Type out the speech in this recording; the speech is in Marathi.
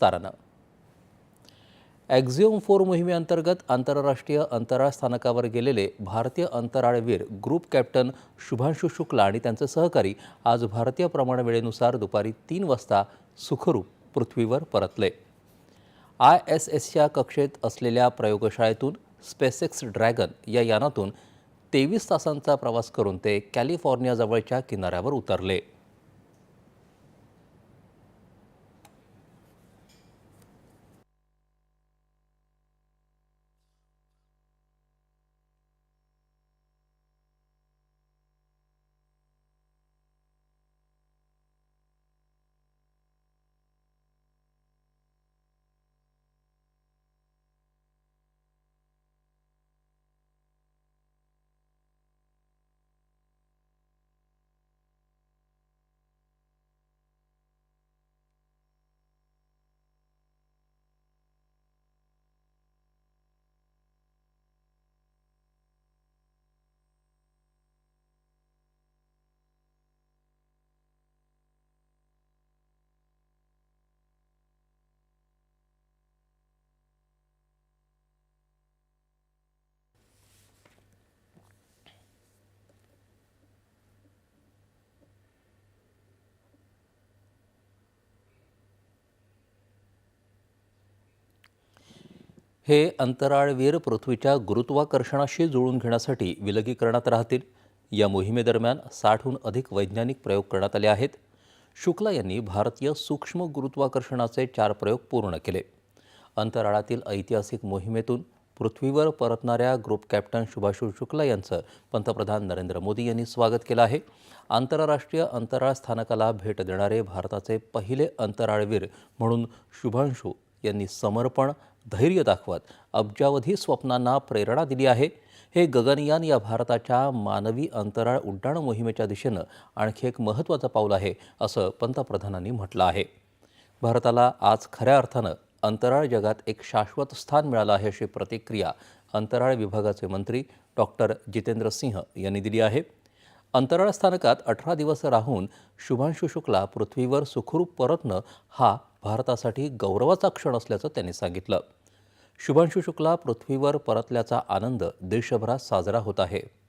विस्तारानं. ॲक्झिओम फोर मोहिमेअंतर्गत आंतरराष्ट्रीय अंतराळ स्थानकावर गेलेले भारतीय अंतराळवीर ग्रुप कॅप्टन शुभांशु शुक्ला आणि त्यांचे सहकारी आज भारतीय प्रमाणवेळेनुसार दुपारी तीन वाजता सुखरूप पृथ्वीवर परतले. आय एस एसच्या कक्षेत असलेल्या प्रयोगशाळेतून स्पेसेक्स ड्रॅगन या यानातून तेवीस तासांचा प्रवास करून ते कॅलिफोर्नियाजवळच्या किनाऱ्यावर उतरले. हे अंतराळवीर पृथ्वीच्या गुरुत्वाकर्षणाशी जुळून घेण्यासाठी विलगीकरणात राहतील. या मोहिमेदरम्यान साठहून अधिक वैज्ञानिक प्रयोग करण्यात आले आहेत. शुक्ला यांनी भारतीय सूक्ष्म गुरुत्वाकर्षणाचे चार प्रयोग पूर्ण केले. अंतराळातील ऐतिहासिक मोहिमेतून पृथ्वीवर परतणाऱ्या ग्रुप कॅप्टन शुभाशू शुक्ला यांचं पंतप्रधान नरेंद्र मोदी यांनी स्वागत केलं आहे. आंतरराष्ट्रीय अंतराळ स्थानकाला भेट देणारे भारताचे पहिले अंतराळवीर म्हणून शुभांशू यांनी समर्पण धैर्य दाखवत अब्जावधी स्वप्नांना प्रेरणा दिली आहे. हे गगनयान या भारताच्या मानवी अंतराळ उड्डाण मोहिमेच्या दिशेनं आणखी एक महत्त्वाचं पाऊल आहे असं पंतप्रधानांनी म्हटलं आहे. भारताला आज खऱ्या अर्थानं अंतराळ जगात एक शाश्वत स्थान मिळालं आहे अशी प्रतिक्रिया अंतराळ विभागाचे मंत्री डॉक्टर जितेंद्र सिंह यांनी दिली आहे. अंतराळ स्थानकात अठरा दिवस राहून शुभांशु शुक्ला पृथ्वीवर सुखरूप परतणं हा भारतासाठी गौरवाचा क्षण असल्याचं त्यांनी सांगितलं. शुभांशु शुक्ला पृथ्वीवर परतल्याचा आनंद देशभरात साजरा होत आहे.